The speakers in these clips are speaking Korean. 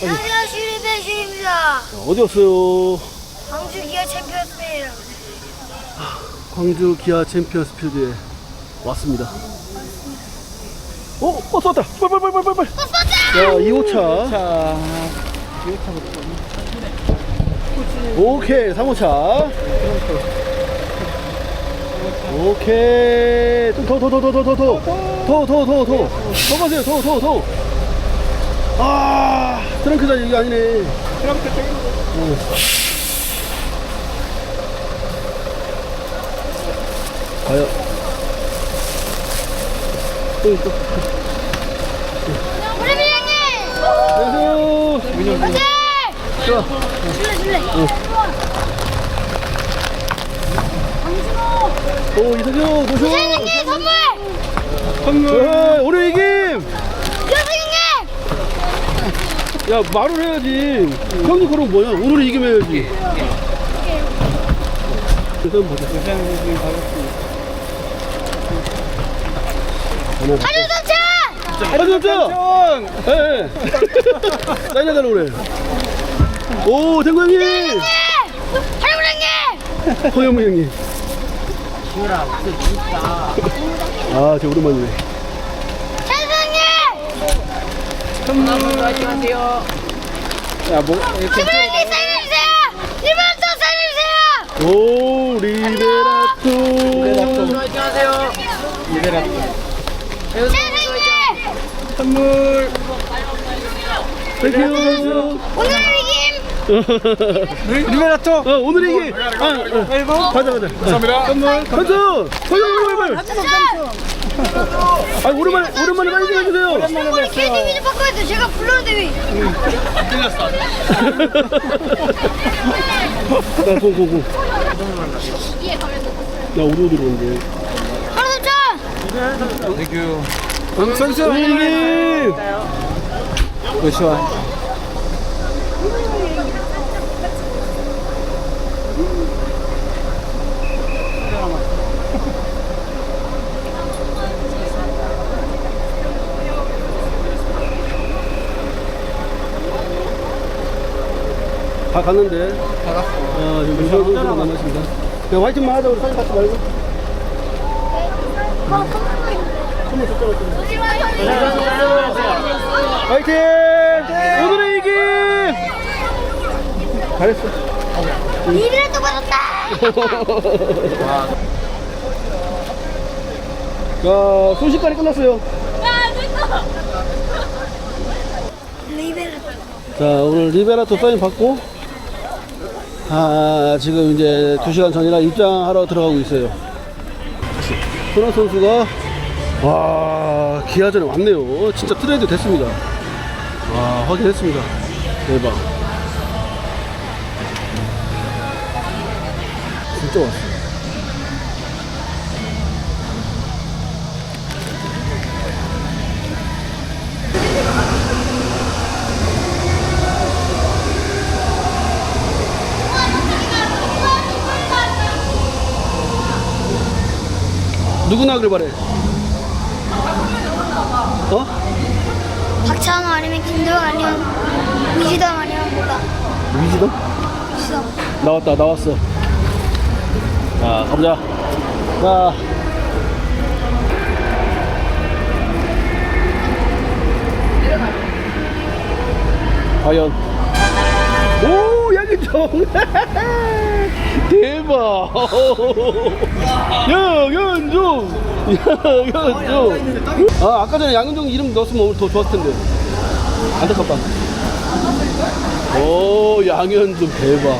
안녕하세요 슈리베슈입니다 어디 왔어요? 광주 기아 챔피언스입니다 광주 기아 챔피언스 필드에 왔습니다. 어, 버스 왔다. 빨리 빨리 빨리 빨리 빨리. 자, 2호차. 자, 오케이, 3호차. 오케이. 좀 더, 더, 더, 더, 더, 더, 더. 더, 더, 더, 더. 더 가세요. 더, 더, 더. 아, 트렁크 자리 이게 아니네. 트렁크 저기 가요. 또, 또. 우리 민영님 안녕하세요. 좋아. 줄래 줄래 오, 이석영, 도쇼. 선생님 선물 선물. 야, 오늘 이김! 교수님 야, 말을 해야지. 형님 그럼 뭐야? 오늘 이기면 해야지. 일단 보자. 하루 선천 아, 진짜! 형! 예, 예. 사인해 달라고 그래. 오, 탱구 형님! 할머니 허영무 형님. 아, 저 오랜만이네. 선생님 선물. 안녕하세요. 야, 뭐, 이렇게. 할머니 사인해주세요 리버스 사인해주세요 오, 리베라토. 안녕하세요. 리베라 선생님 선물. 땡큐. 오늘 리베라토. 어, 오늘 이기. 아, 어. 일본. 가자, 가자. 감사합니다. 선물. 선수! 허영무 형님! 아, 오랜만에, 오랜만에 많이 좀 해주세요. 우리 KTV 좀 바꿔야 제가 불러도 나 고, 고, 고. 예 가면 나 오디오 들어오는데. 하루 선천 땡큐. 응, 선수. 형님! 고시 다 갔는데. 다 갔어. 아, 지금 선수가 남았습니다. 그냥 화이팅만 하자, 우리 사진 받지 말고. 줬잖아. 화이팅! 오늘의 이김! 잘했어. 이래도 받았다 자, 순식간에 끝났어요. 자, 오늘 리베라토 사인 받고, 아, 지금 이제 2시간 전이라 입장하러 들어가고 있어요. 손아 선수가, 와, 기아전에 왔네요. 진짜 트레이드 됐습니다. 와, 확인했습니다. 대박. 진짜 왔어. 누구 나길 바래? 어? 박찬호 아니면 김도영 아니면 위지담 아니면 뭐다 위지도? 위지담 나왔다 나왔어 자 가보자 자 과연 오 양현종 대박 양현종 양현종 아 아까 전에 양현종 이름 넣었으면 오늘 더 좋았을 텐데. 안타깝다. 오 양현종 대박.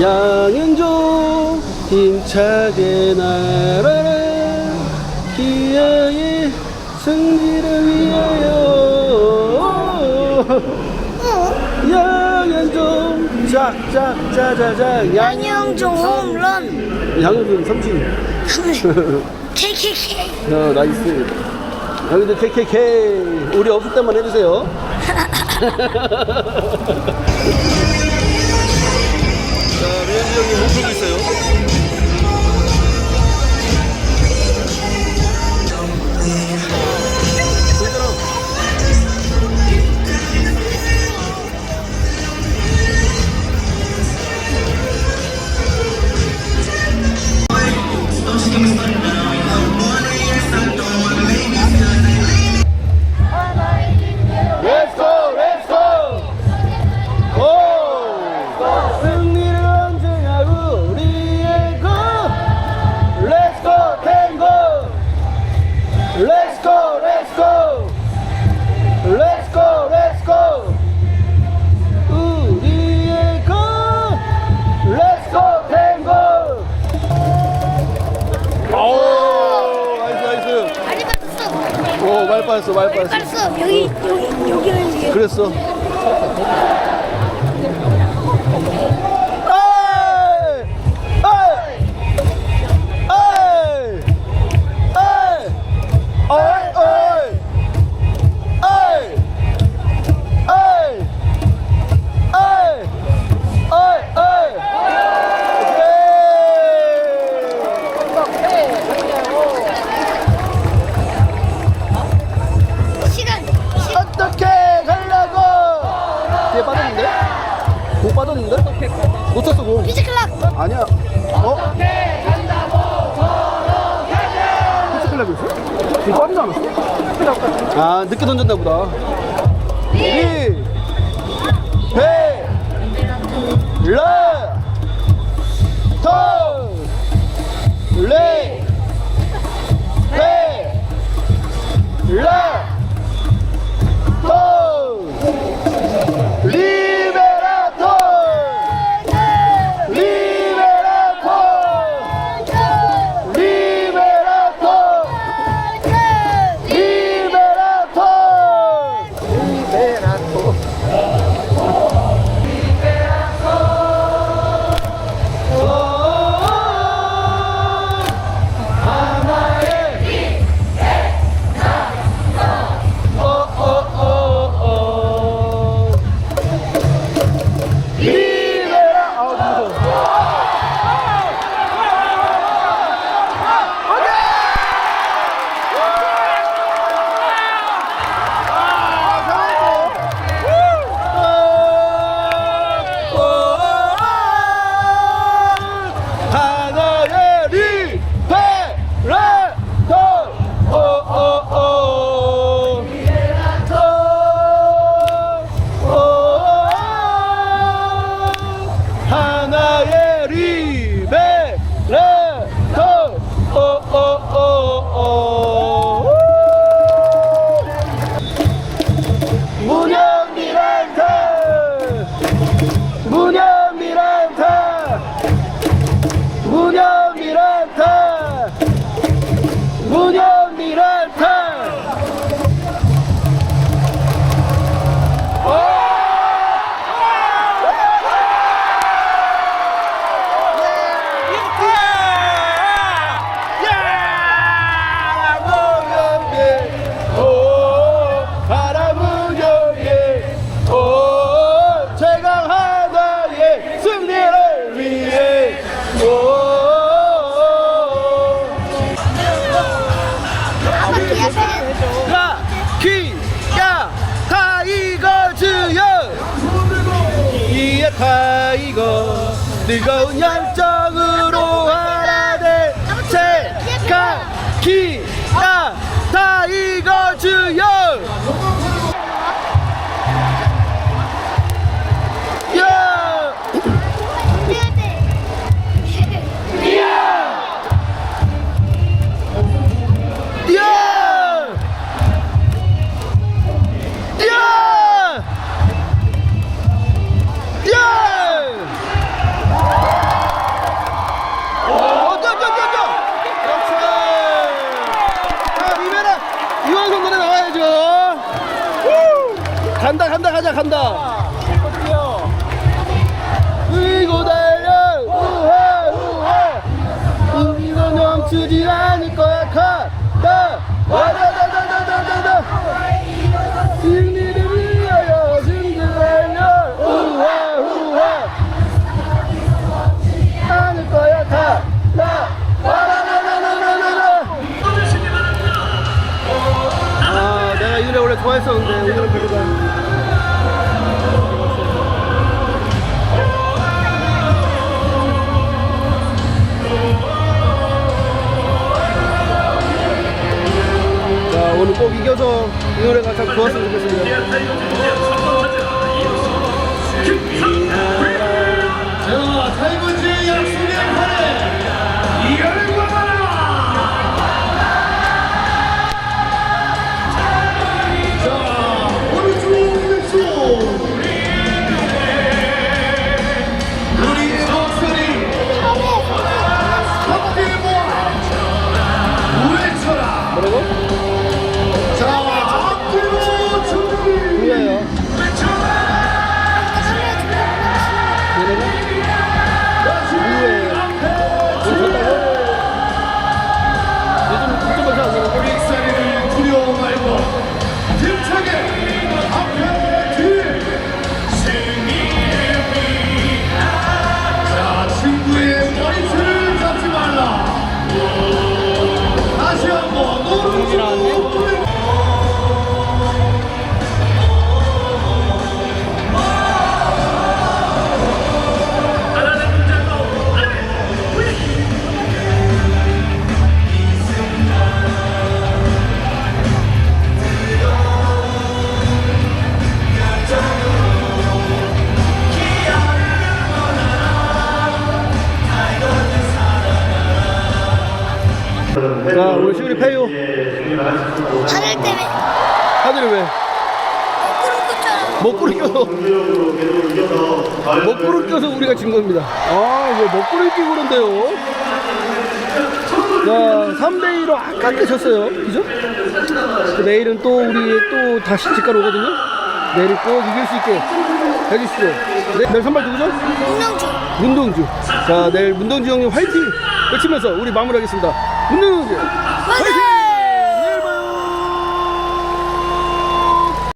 양현종 힘차게 날아라. 기아의 승리를 위하여. 양 현종 짝짝 짜자자 양영종 홈런. 양현종 삼진. KKK 어, 나이스. 여기도 KKK 우리 없을 때만 해주세요. 오발 빠졌어. 오발 빠졌어. 여기 여기 여기 그랬어. 던지지 않았어? 아 늦게 던졌나 보다 1 1 라, 터, 레, 레, 라. 타이거 뜨거운 열정으로 하라는 체카 기타 타이거 주여. 내가 원래 좋아했었는데 오늘은 별로다. 자 오늘 꼭 이겨서 이 노래가 참 좋았으면 좋겠습니다. 먹구름 껴서. 먹구름 껴서 우리가 진 겁니다. 아, 이거 먹구름 끼고 그런데요. 자, 3대 2로 아깝게 졌어요. 그죠? 그 내일은 또 우리 또 다시 직가로 오거든요. 내일 꼭 이길 수 있게 해주시죠. 네, 내일 선발 누구죠? 운동주 문동주. 자, 내일 문동주 형님 화이팅! 외치면서 우리 마무리하겠습니다. 문동주!